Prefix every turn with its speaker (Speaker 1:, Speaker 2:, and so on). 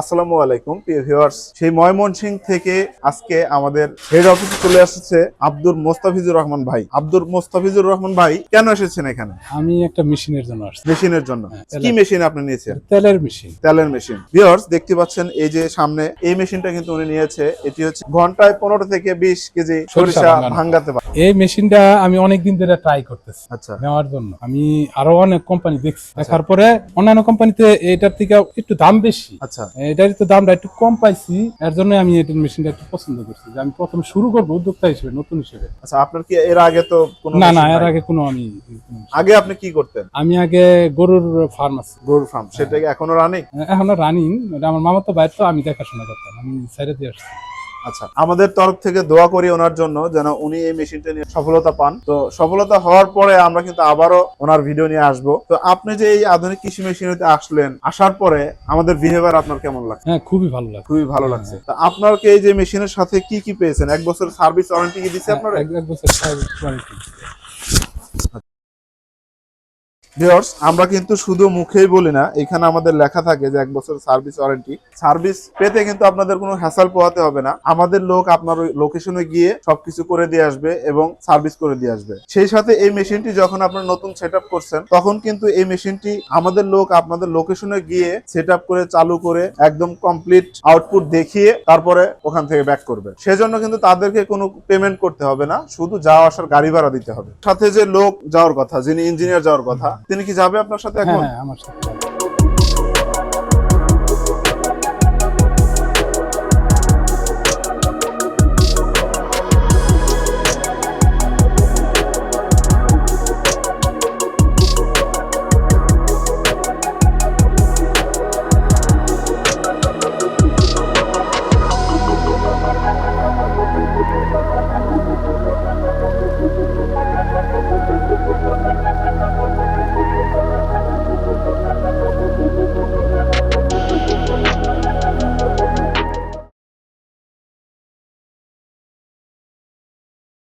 Speaker 1: আসসালামু আলাইকুম প্রিয় ভিউয়ার্স। সেই ময়মনসিং থেকে আজকে আমাদের হেড অফিসে চলে আসছে আব্দুল মোস্তাফিজুর রহমান ভাই। আব্দুল মোস্তাফিজুর রহমান ভাই কেন এসেছেন এখানে?
Speaker 2: আমি একটা মেশিনের জন্য আসছি।
Speaker 1: মেশিনের জন্য।
Speaker 2: হ্যাঁ,
Speaker 1: কি মেশিন আপনি নিয়েছেন?
Speaker 2: তেলের মেশিন।
Speaker 1: তেলের মেশিন। ভিউয়ার্স দেখতে পাচ্ছেন এই যে সামনে এই মেশিনটা কিন্তু উনি নিয়েছে। এটি হচ্ছে ঘন্টায় পনেরো থেকে বিশ কেজি
Speaker 2: সরিষা।
Speaker 1: ভাঙ্গাতে পারে।
Speaker 2: এই মেশিনটা আমি অনেকদিন ধরে ট্রাই করতেছি
Speaker 1: আচ্ছা।
Speaker 2: নেওয়ার জন্য। আমি আরও অনেক কোম্পানি দেখছি। দেখার পরে অন্যান্য কোম্পানিতে এটার থেকে একটু দাম বেশি।
Speaker 1: আচ্ছা।
Speaker 2: এটার তো দামটা একটু কম পাইছি এর জন্য আমি এটার মেশিনটা একটু পছন্দ করছি। যে আমি প্রথম শুরু করব উদ্যোক্তা হিসেবে নতুন হিসেবে।
Speaker 1: আচ্ছা আপনার কি এর আগে তো কোনো
Speaker 2: না না এর আগে কোনো আমি
Speaker 1: আগে আপনি কি করতেন?
Speaker 2: আমি আগে গরুর ফার্ম আছে।
Speaker 1: গরুর ফার্ম সেটা কি এখনও রানিং
Speaker 2: এখনও রানিং আমার মামা তো বাইরে তো আমি দেখাশোনা করতাম আমি সাইডে দিয়ে আসছি।
Speaker 1: আচ্ছা আমাদের তরফ থেকে দোয়া করি ওনার জন্য যেন উনি এই মেশিনটা নিয়ে সফলতা পান। তো সফলতা হওয়ার পরে আমরা কিন্তু আবারও ওনার ভিডিও নিয়ে আসব। তো আপনি যে এই আধুনিক কৃষি মেশিনেতে আসলেন আসার পরে আমাদের বিহেভিয়ার আপনার কেমন লাগছে?
Speaker 2: হ্যাঁ খুবই ভালো লাগে
Speaker 1: খুবই ভালো লাগছে। তা আপনার কি এই যে মেশিনের সাথে কি কি পেয়েছেন? এক বছর সার্ভিস ওয়ারেন্টি কি দিচ্ছে আপনার?
Speaker 2: এক বছর service warranty।
Speaker 1: ভিউয়ার্স আমরা কিন্তু শুধু মুখেই বলি না, এখানে আমাদের লেখা থাকে যে এক বছর সার্ভিস ওয়ারেন্টি সার্ভিস পেতে কিন্তু আপনাদের কোনো হ্যাসাল পোহাতে হবে না। আমাদের লোক আপনার লোকেশনে গিয়ে সবকিছু করে দিয়ে আসবে এবং সার্ভিস করে দিয়ে আসবে। সেই সাথে এই মেশিনটি যখন আপনার নতুন সেট করছেন, তখন কিন্তু এই মেশিনটি আমাদের লোক আপনাদের লোকেশনে গিয়ে সেট করে, চালু করে একদম কমপ্লিট আউটপুট দেখিয়ে তারপরে ওখান থেকে ব্যাক করবে। সেজন্য কিন্তু তাদেরকে কোনো পেমেন্ট করতে হবে না। শুধু যাওয়া আসার গাড়ি ভাড়া দিতে হবে। সাথে যে লোক যাওয়ার কথা, যিনি ইঞ্জিনিয়ার যাওয়ার কথা তিনি কি যাবে আপনার সাথে
Speaker 2: হ্যাঁ
Speaker 1: এখন?
Speaker 2: হ্যাঁ আমার সাথে